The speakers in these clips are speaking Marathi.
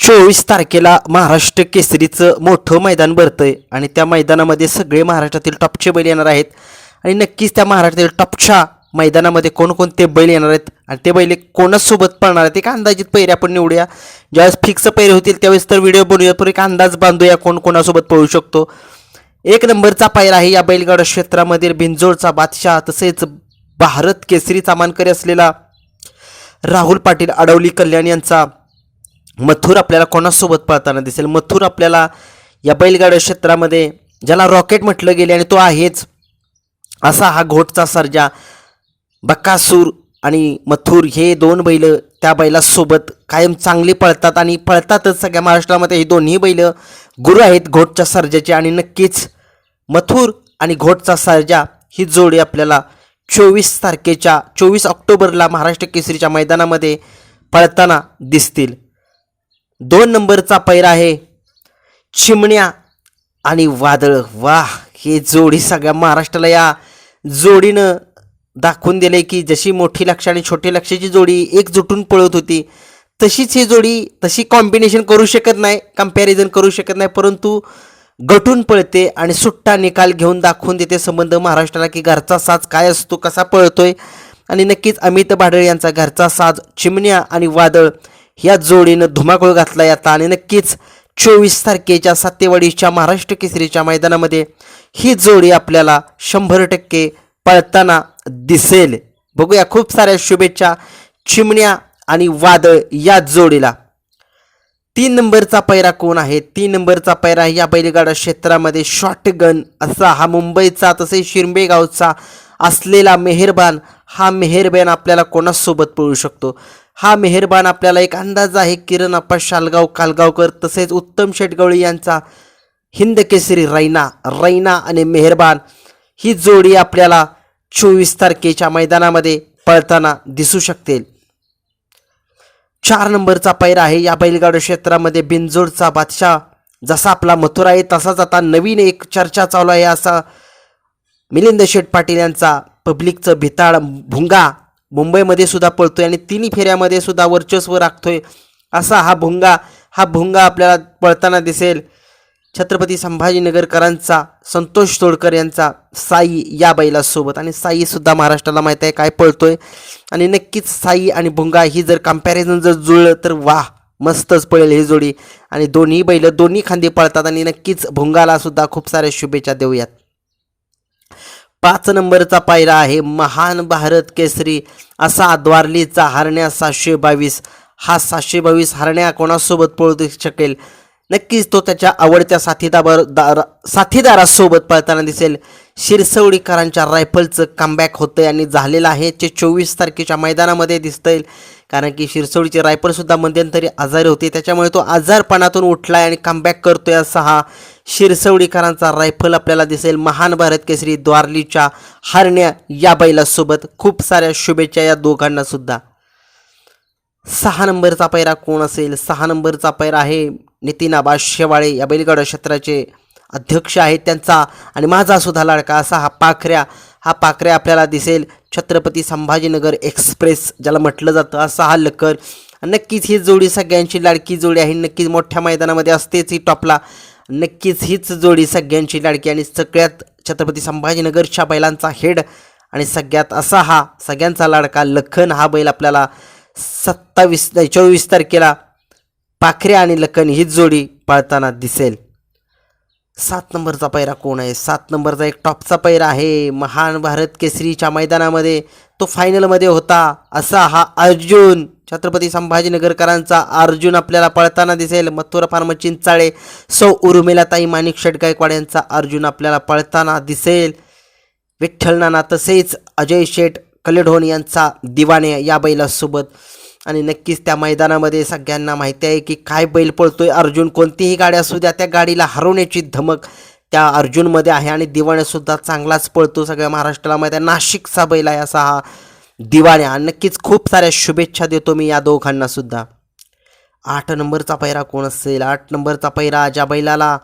चोवीस तारखेला महाराष्ट्र केसरीचं मोठं मैदान भरतं आहे आणि त्या मैदानामध्ये सगळे महाराष्ट्रातील टॉपचे बैल येणार आहेत. आणि नक्कीच त्या महाराष्ट्रातील टॉपच्या मैदानामध्ये कोणकोणते बैल येणार आहेत. आणि ते बैल कोणासोबत पळणार आहेत एक अंदाजित पैरे आपण निवडूया. ज्यावेळेस फिक्स पैरे होतील त्यावेळेस तर व्हिडिओ बनवूया. पण एक अंदाज बांधूया कोण कोणासोबत पळू शकतो. एक नंबरचा पायरा आहे या बैलगाडा क्षेत्रामधील भिंजोळचा बादशाह तसेच भारत केसरीचा मानकरी असलेला राहुल पाटील अडवली कल्याण यांचा. मथुर आपल्याला कोणासोबत पळताना दिसेल? मथुर आपल्याला या बैलगाड्या क्षेत्रामध्ये ज्याला रॉकेट म्हटलं गेले आणि तो आहेच असा हा घोटचा सर्जा. बक्कासूर आणि मथुर हे दोन बैल त्या बैलासोबत कायम चांगली पळतात आणि पळतातच सगळ्या महाराष्ट्रामध्ये हे दोन्ही बैल गुरु आहेत घोटच्या सर्जाचे आणि नक्कीच मथुर आणि घोटचा सर्जा ही जोडी आपल्याला चोवीस तारखेच्या चोवीस ऑक्टोबरला महाराष्ट्र केसरीच्या मैदानामध्ये पळताना दिसतील. दोन नंबरचा पैरा आहे. चिमण्या आणि वादळ. वा हे जोडी सगळ्या महाराष्ट्राला या जोडीनं दाखवून दिले की जशी मोठी लक्ष आणि छोटी लक्षाची जोडी एकजुटून पळत होती तशीच ही जोडी तशी कॉम्बिनेशन करू शकत नाही कंपॅरिझन करू शकत नाही परंतु गटून पळते आणि सुट्टा निकाल घेऊन दाखवून देते संबंध महाराष्ट्राला की घरचा साज काय असतो कसा पळतोय. आणि नक्कीच अमित भाडळ यांचा घरचा साज चिमण्या आणि वादळ या जोडीनं धुमाकूळ घातला आता आणि नक्कीच चोवीस तारखेच्या सत्तेवाडीच्या महाराष्ट्र केसरीच्या मैदानामध्ये ही जोडी आपल्याला शंभर टक्के पळताना दिसेल. बघूया खूप साऱ्या शुभेच्छा चिमण्या आणि वादळ या जोडीला. तीन नंबरचा पैरा कोण आहे? तीन नंबरचा पैरा या बैलगाडा क्षेत्रामध्ये शॉटगन असा हा मुंबईचा तसेच शिरंबेगावचा असलेला मेहरबान हा मेहरबान आपल्याला कोणासोबत पळू शकतो? हा मेहरबान आपल्याला एक अंदाज आहे. किरण अप्पा शालगाव कालगावकर तसेच उत्तम शेटगवळी यांचा हिंद केसरी रैना रैना आणि मेहरबान ही जोडी आपल्याला चोवीस तारखेच्या मैदानामध्ये पळताना दिसू शकते चार नंबरचा पैर आहे. या बैलगाडू क्षेत्रामध्ये बिनजोडचा बादशाह जसा आपला मथुरा आहे तसाच आता नवीन एक चर्चा चालू आहे असा मिलिंद शेठ पाटील यांचा पब्लिकचं भिताळ भुंगा. मुंबईमध्ये सुद्धा पळतोय आणि तिन्ही फेऱ्यामध्ये सुद्धा वर्चस्व राखतोय. असा हा भुंगा हा भुंगा आपल्याला पळताना दिसेल. छत्रपती संभाजीनगरकरांचा संतोष तोडकर यांचा साई या बैलासोबत. आणि साई सुद्धा महाराष्ट्राला माहीत आहे काय पळतोय. आणि नक्कीच साई आणि भुंगा ही जर कंपॅरिझन जर जुळलं तर वाह मस्तच पळेल ही जोडी. आणि दोन्ही बैल दोन्ही खांदे पळतात आणि नक्कीच भुंगाला सुद्धा खूप साऱ्या शुभेच्छा देऊयात. पाच नंबरचा पायरा आहे महान भारत केसरी. असा द्वारलीचा हरण्या सातशे बावीस. हा सातशे बावीस हरण्या कोणासोबत पळू शकेल? नक्कीच तो त्याच्या आवडत्या साथीदार दार साथीदारासोबत पळताना दिसेल. शिरसवडीकरांच्या रायफलचं कमबॅक होतंय आणि झालेलं आहे. ते चोवीस तारखेच्या मैदानामध्ये दिसतंय. कारण की शिरसवडीची रायफलसुद्धा मध्यंतरी आजारी होती. त्याच्यामुळे तो आजारपणातून उठलाय आणि कमबॅक करतोय असा हा शिरसवडीकरांचा रायफल आपल्याला दिसेल. महान भारत केसरी द्वारलीच्या हरण्या या बैलासोबत. खूप साऱ्या शुभेच्छा या दोघांना सुद्धा. सहा नंबरचा पैरा कोण असेल? सहा नंबरचा पैरा आहे नितीन आबा शेवाळे या बैलगाडा क्षेत्राचे अध्यक्ष आहेत त्यांचा आणि माझा सुद्धा लाडका असा हा पाखऱ्या हा पाखऱ्या आपल्याला दिसेल. छत्रपती संभाजीनगर एक्सप्रेस ज्याला म्हटलं जातं असा हा लकर नक्कीच ही जोडी सगळ्यांची लाडकी जोडी आहे. नक्कीच मोठ्या मैदानामध्ये असतेच ही टॉपला. नक्कीच हीच जोडी सगळ्यांची लाडकी आणि सगळ्यात छत्रपती संभाजीनगरच्या बैलांचा हेड आणि सगळ्यात असा हा सगळ्यांचा लाडका लखन. हा बैल आपल्याला सत्तावीस चोवीस तारखेला पाखरे आणि लखन हीच जोडी पाळताना दिसेल. सात नंबरचा पैरा कोण आहे? सात नंबरचा एक टॉपचा पैरा आहे. महान भारत केसरीच्या मैदानामध्ये तो फायनलमध्ये होता. असा हा अर्जुन छत्रपती संभाजीनगरकरांचा अर्जुन आपल्याला पळताना दिसेल. मथुरा फार्म चिंचाळे सौ उर्मिलाताई माणिक शेट गायकवाड यांचा अर्जुन आपल्याला पळताना दिसेल. विठ्ठल नाना तसेच अजय शेठ कलेढोन यांचा दिवाणे या बैलासोबत आणि नक्कीच त्या मैदानामध्ये सगळ्यांना माहिती आहे की काय बैल पळतोय. अर्जुन कोणतीही गाडी असू द्या त्या गाडीला हरवण्याची धमक त्या अर्जुनमध्ये आहे आणि दिवाण्यासुद्धा चांगलाच पळतो. सगळ्या महाराष्ट्राला माहिती आहे नाशिकचा बैल आहे असा हा दिवाण्या नक्कीच खूप साऱ्या शुभेच्छा देतो मी या दोघांना सुद्धा. आठ नंबरचा पैरा कोण असेल? आठ नंबरचा पैरा ज्या बैलाला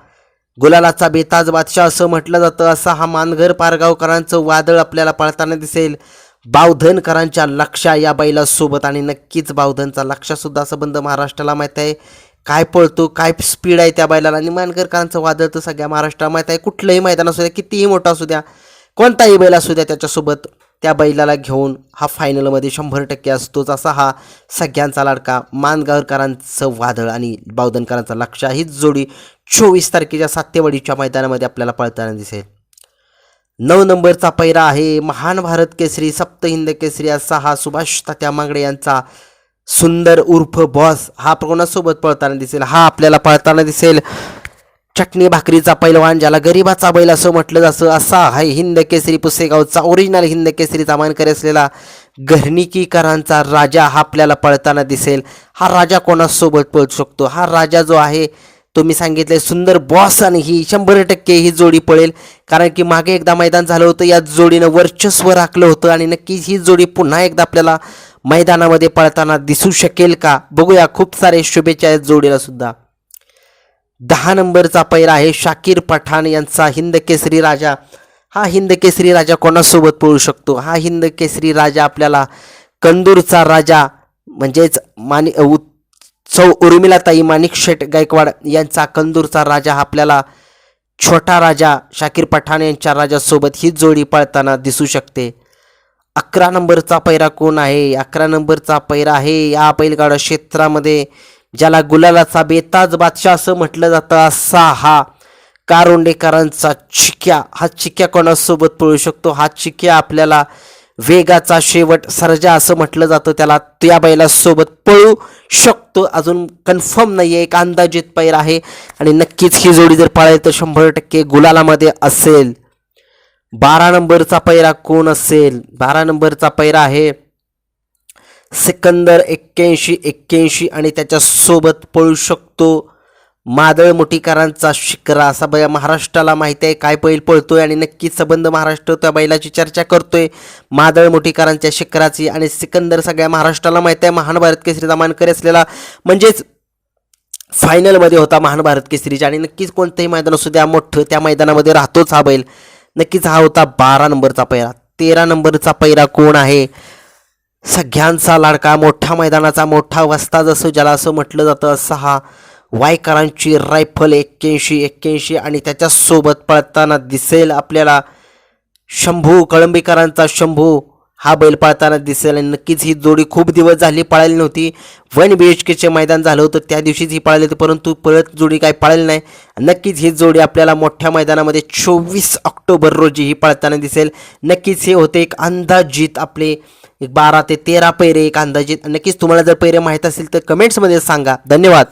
गुलालाचा बेताज बादशाह असं म्हटलं जातं असा हा मानघर पारगावकरांचं वादळ आपल्याला पळताना दिसेल. बावधनकरांच्या लक्षा या बैलासोबत आणि नक्कीच बावधनचा लक्षासुद्धा संबंध महाराष्ट्राला माहीत आहे. काय पळतो काय स्पीड आहे त्या बैलाला? आणि मानकरकरांचं वादळ तर सगळ्या महाराष्ट्राला माहीत आहे. कुठलंही मैदान असू द्या कितीही मोठं असू द्या कोणताही बैल असू द्या त्याच्यासोबत त्या बैलाला घेऊन हा फायनलमध्ये शंभर टक्के असतोच असा हा सगळ्यांचा लाडका मानगावकरांचं वादळ आणि बावधनकरांचा लक्ष. हीच जोडी चोवीस तारखेच्या सातेवाडीच्या मैदानामध्ये आपल्याला पळताना दिसेल. नऊ नंबरचा पैरा आहे. महान भारत केसरी सप्त हिंद केसरी असा हा सुभाष तात्या मांगडे यांचा सुंदर उर्फ बॉस. हा कोणासोबत पळताना दिसेल? हा आपल्याला पळताना दिसेल. चटणी भाकरीचा पैलवान ज्याला गरिबाचा बैल असं म्हटलं जातं असा आहे हिंद केसरी पुसेगावचा ओरिजिनल हिंद केसरीचा मानकरी असलेला घरणिकीकरांचा राजा हा आपल्याला पळताना दिसेल. हा राजा कोणासोबत पळू शकतो? हा राजा जो आहे तुम्ही सांगितले सुंदर बॉस आणि ही शंभर टक्के ही जोडी पळेल. कारण की मागे एकदा मैदान झालं होतं या जोडीनं वर्चस्व राखलं होतं आणि नक्कीच ही जोडी पुन्हा एकदा आपल्याला मैदानामध्ये पळताना दिसू शकेल का? बघूया खूप सारे शुभेच्छा आहेत जोडीला सुद्धा. दहा नंबरचा पैरा आहे शाकीर पठाण यांचा हिंद केसरी राजा. हा हिंद केसरी राजा कोणासोबत पळू शकतो? हा हिंद केसरी राजा आपल्याला कंदूरचा राजा म्हणजेच मानि चौ उर्मिलाताई माणिक शेठ गायकवाड यांचा कंदूरचा राजा हा आपल्याला छोटा राजा शाकीर पठाण यांच्या राजासोबत ही जोडी पळताना दिसू शकते. अकरा नंबरचा पैरा कोण आहे? अकरा नंबरचा पैरा आहे या बैलगाडा क्षेत्रामध्ये ज्याला गुलालाचा बेताज बादशाह असं म्हटलं जातं असा हा कारोंडेकरांचा चिक्या. हा चिक्या कोणासोबत पळू शकतो? हा चिक्या आपल्याला वेगाचा शेवट सर्जा असं म्हटलं जातं. त्याला त्या बैलासोबत पळू शकतो. अजून कन्फर्म नाही आहे एक अंदाजित पैर आहे. आणि नक्कीच ही जोडी जर पळाली तर शंभर टक्के गुलालामध्ये असेल. बारा नंबरचा पैरा कोण असेल? बारा नंबरचा पैरा आहे सिकंदर एक्क्याऐंशी एक्क्याऐंशी आणि त्याच्यासोबत पळू शकतो मादळ मोठीकरांचा शिकरा असा बैल महाराष्ट्राला माहिती आहे. काय बैल पळतोय आणि नक्कीच संबंध महाराष्ट्र त्या बैलाची चर्चा करतोय. मादळ मोठीकरांच्या शिखराची आणि सिकंदर सगळ्या महाराष्ट्राला माहिती आहे. महान भारत केसरीचा मानकरी असलेला म्हणजेच फायनलमध्ये होता महान भारत केसरीच्या आणि नक्कीच कोणतंही मैदान असू द्या मोठं त्या मैदानामध्ये राहतोच हा बैल. नक्कीच हा होता बारा नंबरचा पैरा. तेरा नंबरचा पैरा कोण आहे? सगळ्यांचा लाडका मोठ्या मैदानाचा मोठा वस्ता जसं ज्याला असं म्हटलं जातं असा हा वायकरांची रायफल एक्क्याऐंशी एक्क्याऐंशी आणि त्याच्यासोबत पळताना दिसेल आपल्याला. शंभू कळंबीकरांचा शंभू. हा बैल पळताना दिसेल आणि नक्कीच ही जोडी खूप दिवस झाली पळाली नव्हती. वन बी एच केचे मैदान झालं होतं त्या दिवशीच ही पळाली होती परंतु परत जोडी काही पळाली नाही. नक्कीच ही जोडी आपल्याला मोठ्या मैदानामध्ये चोवीस ऑक्टोबर रोजी ही पळताना दिसेल. नक्कीच हे होते एक अंदाजित आपले एक बारा ते तेरा पैरे एक अंदाजित. नक्कीच तुम्हाला जर पैरे माहीत असेल तर कमेंट्समध्ये सांगा. धन्यवाद.